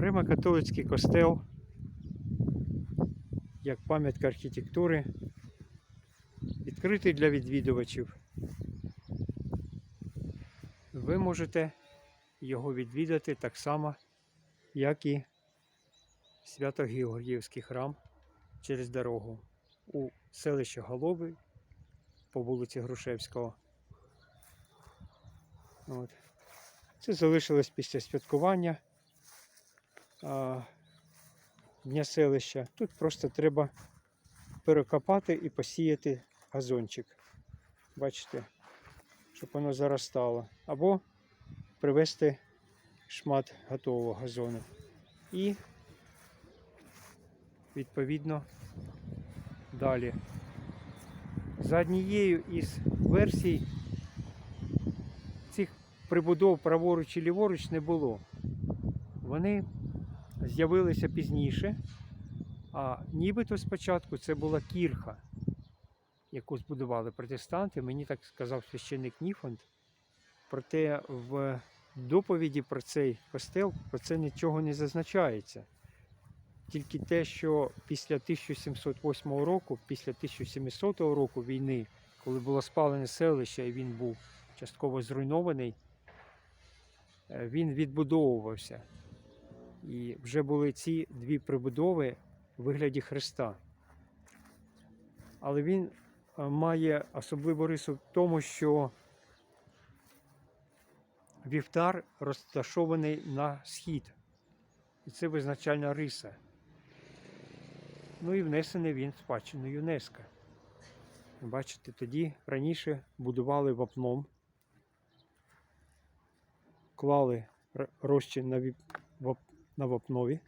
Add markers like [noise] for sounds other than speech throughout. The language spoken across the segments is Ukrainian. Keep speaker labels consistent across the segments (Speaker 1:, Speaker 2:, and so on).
Speaker 1: Римо-католицький костел, як пам'ятка архітектури, відкритий для відвідувачів. Ви можете його відвідати так само, як і Свято-Георгіївський храм через дорогу у селище Голоби по вулиці Грушевського. От. Це залишилось після святкування Дня селища. Тут просто треба перекопати і посіяти газончик. Бачите, щоб воно заростало. Або привезти шмат готового газону. І відповідно далі. За однією із версій цих прибудов праворуч і ліворуч не було. Вони з'явилися пізніше, а нібито спочатку це була кірха, яку збудували протестанти. Мені так сказав священник Ніфонд. Проте в доповіді про цей костел про це нічого не зазначається. Тільки те, що після 1708 року, після 1700 року війни, коли було спалене селище і він був частково зруйнований, е, він відбудовувався. І вже були ці дві прибудови у вигляді Христа. Але він е, має особливу рису в тому, що вівтар розташований на схід. І це визначальна риса. Ну і внесений він в спадщину ЮНЕСКО. Бачите, тоді раніше будували вапном, клали розчин на, на вапнові,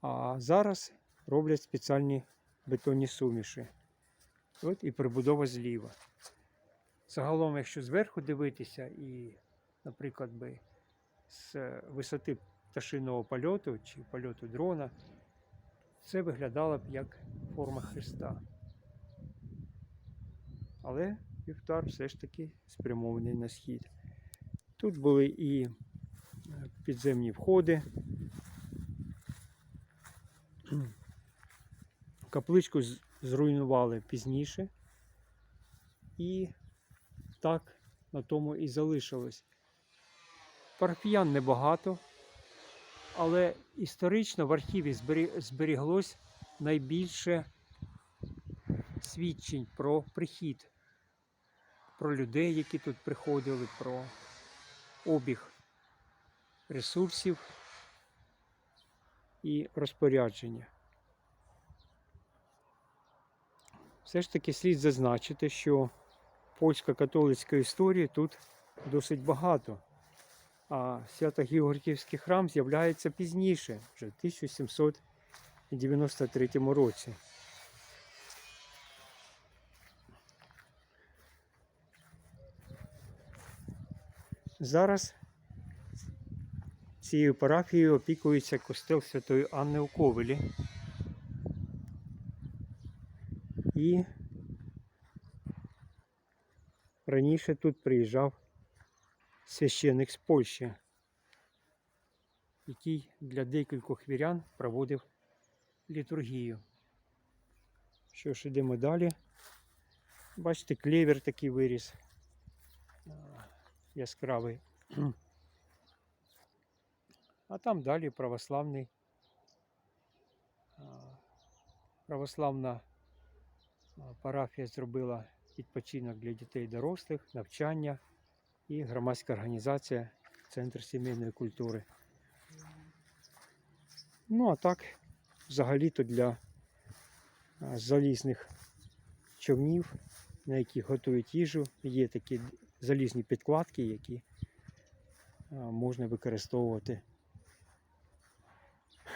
Speaker 1: а зараз роблять спеціальні бетонні суміші. От і прибудова зліва. Загалом, якщо зверху дивитися, і, наприклад, би з висоти пташиного польоту чи польоту дрона, це виглядало б як форма Христа. Але вівтар все ж таки спрямований на схід. Тут були і е, підземні входи. Капличку зруйнували пізніше. І так на тому і залишилось. Парафіян небагато, але історично в архіві зберіглось найбільше свідчень про прихід, про людей, які тут приходили, про обіг ресурсів і розпорядження. Все ж таки слід зазначити, що польсько-католицької історії тут досить багато. А Свято-Георгіївський храм з'являється пізніше, вже в 1793 році. Зараз цією парафією опікується костел Святої Анни у Ковелі. І раніше тут приїжджав священик з Польщі, який для декількох вірян проводив літургію. Що ж, ідемо далі. Бачите, клевер такий виріс. Яскравий. А там далі православний. Православна парафія зробила відпочинок для дітей дорослих, навчання і громадська організація Центр сімейної культури. Ну, а так, взагалі-то для залізних човнів, на яких готують їжу, є такі залізні підкладки, які можна використовувати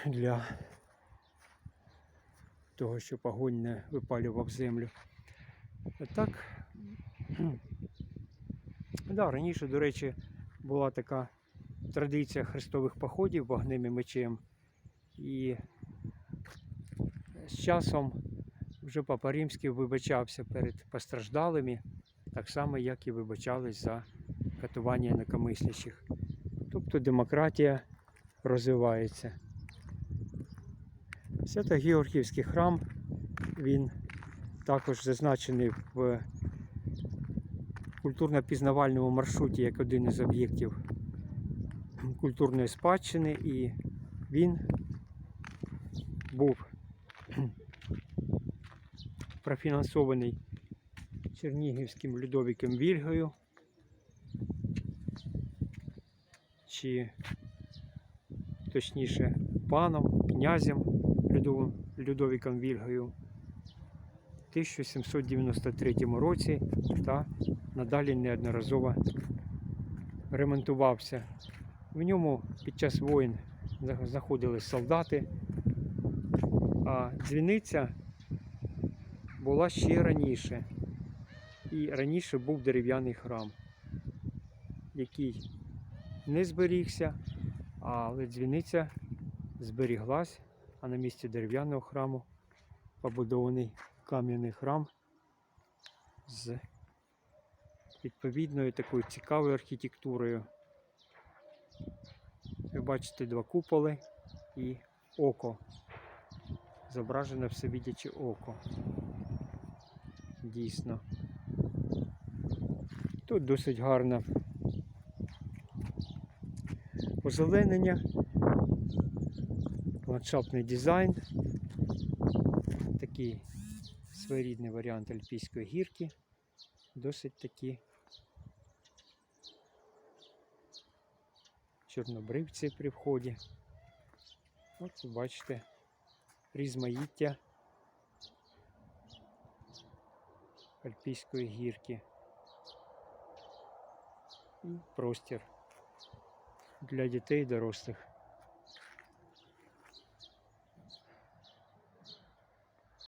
Speaker 1: для того, щоб огонь не випалював землю. Так, [clears throat] да, раніше, до речі, була така традиція хрестових походів вогнем і мечем. І з часом вже Папа Римський вибачався перед постраждалими, так само, як і вибачались за катування інакомислячих. Тобто демократія розвивається. Свято-Георгіївський храм, він також зазначений в культурно-пізнавальному маршруті як один із об'єктів культурної спадщини, і він був [clears throat] профінансований Чернігівським Людовіком Вільгою. Чи точніше паном, князем Людовіком Вільгою в 1793 році та надалі неодноразово ремонтувався. В ньому під час воїн зах- знаходились солдати, а дзвіниця була ще раніше. І раніше був дерев'яний храм, який не зберігся, але дзвіниця зберіглась, а на місці дерев'яного храму побудований кам'яний храм з відповідною такою цікавою архітектурою. Ви бачите два куполи і око. Зображене всевидяче око. Дійсно. Тут досить гарне озеленення, ландшафтний дизайн, такий своєрідний варіант Альпійської гірки, досить такі чорнобривці при вході. От бачите різмаїття Альпійської гірки і простір для дітей і дорослих.